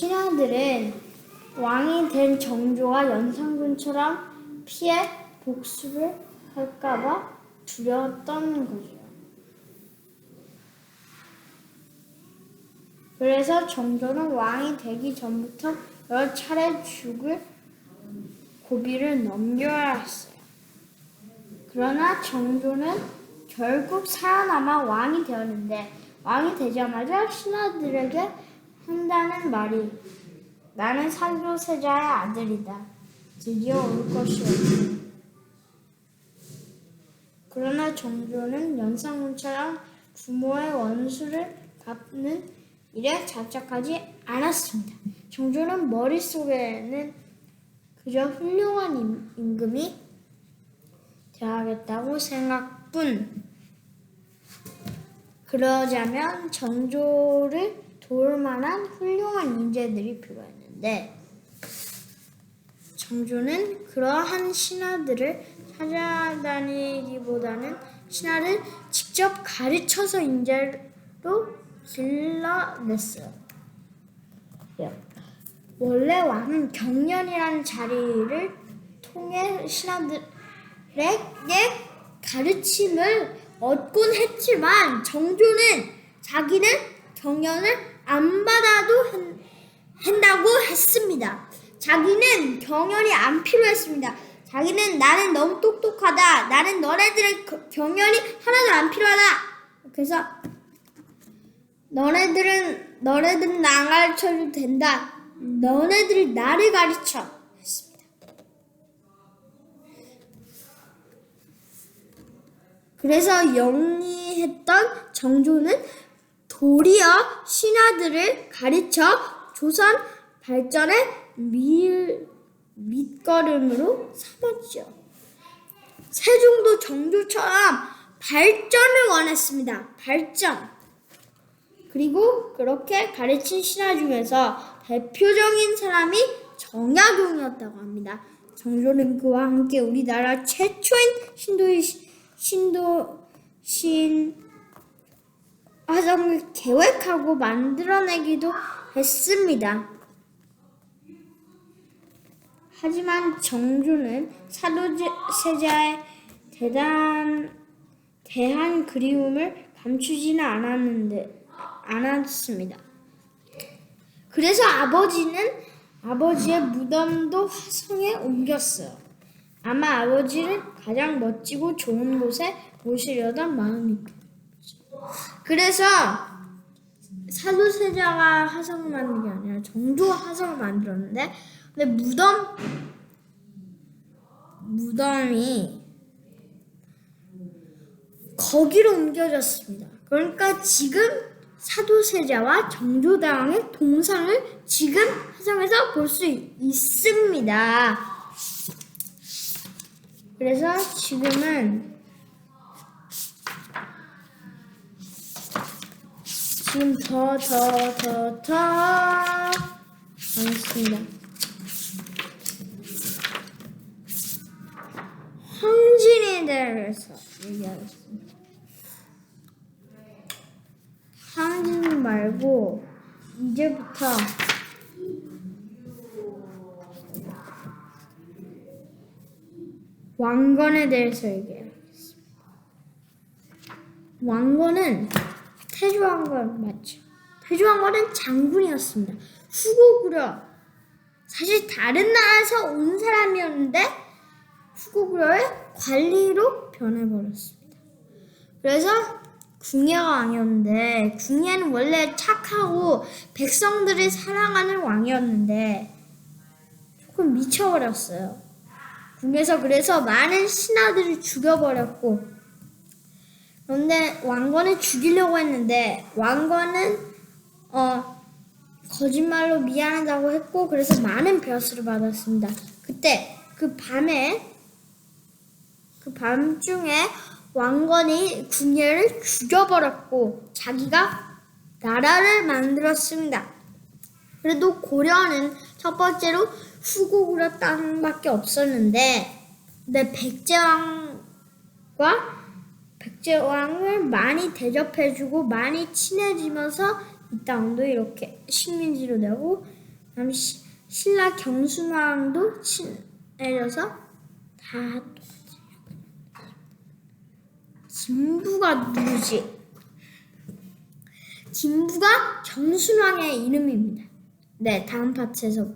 신하들은 왕이 된 정조와 연산군처럼 피해 복수를 할까봐 두려웠던 거죠. 그래서 정조는 왕이 되기 전부터 여러 차례 죽을 고비를 넘겨야 했어요. 그러나 정조는 결국 살아남아 왕이 되었는데 왕이 되자마자 신하들에게 한다는 말이 나는 산조세자의 아들이다. 드디어 올 것이었다. 그러나 정조는 연산군처럼 부모의 원수를 갚는 일에 잡작하지 않았습니다. 정조는 머릿속에는 그저 훌륭한 임- 임금이 되어야겠다고 생각뿐. 그러자면 정조를 도울 만한 훌륭한 인재들이 필요했는데 정조는 그러한 신하들을 찾아다니기보다는 신하를 직접 가르쳐서 인재로 길러냈어요. 예. 원래 왕은 경연이라는 자리를 통해 신하들에게 가르침을 얻곤 했지만 정조는 자기는 경연을 안 받아도 한- 한다고 했습니다. 자기는 경연이 안 필요했습니다. 자기는 나는 너무 똑똑하다. 나는 너네들의 거- 경연이 하나도 안 필요하다. 그래서 너네들은 너네들은 나 가르쳐도 된다. 너네들이 나를 가르쳐. 했습니다. 그래서 영리했던 정조는 도리어 신하들을 가르쳐 조선 발전의 밀, 밑거름으로 삼았죠. 세종도 정조처럼 발전을 원했습니다. 발전. 그리고 그렇게 가르친 신하 중에서 대표적인 사람이 정약용이었다고 합니다. 정조는 그와 함께 우리나라 최초인 신도의 신도 신 화성을 계획하고 만들어내기도 했습니다. 하지만 정조는 사도세자의 대단 대한 그리움을 감추지는 않았는데 않았습니다. 그래서 아버지는 아버지의 무덤도 화성에 옮겼어요. 아마 아버지를 가장 멋지고 좋은 곳에 모시려던 마음이죠. 그래서 사도세자가 화성을 만든 게 아니라 정조가 화성을 만들었는데 근데 무덤 무덤이 거기로 옮겨졌습니다. 그러니까 지금 사도세자와 정조당의 동상을 지금 화성에서 볼 수 있습니다. 그래서 지금은 지금 더 더 더더 많습니다. 황진에 대해서 얘기하겠습니다. 황진 말고 이제부터 왕건에 대해서 얘기하겠습니다. 왕건은 태조왕건 맞죠? 태조왕건은 장군이었습니다. 후고구려 사실 다른 나라에서 온 사람이었는데 후고구려의 관리로 변해버렸습니다. 그래서 궁예가 왕이었는데 궁예는 원래 착하고 백성들을 사랑하는 왕이었는데 조금 미쳐버렸어요. 궁에서 그래서 많은 신하들을 죽여버렸고 그런데 왕건을 죽이려고 했는데 왕건은 어 거짓말로 미안하다고 했고 그래서 많은 벼슬을 받았습니다. 그때 그 밤에 그 밤중에 왕건이 궁예를 죽여버렸고 자기가 나라를 만들었습니다. 그래도 고려는 첫 번째로 후고구려 땅밖에 없었는데 근데 백제왕과 백 제왕을 많이 대접해주고 많이 친해지면서 이 땅도 이렇게 식민지로 되고 다음 시, 신라 경순왕도 친내려서 다. 진부가 누구지? 진부가 경순왕의 이름입니다. 네, 다음 파트에서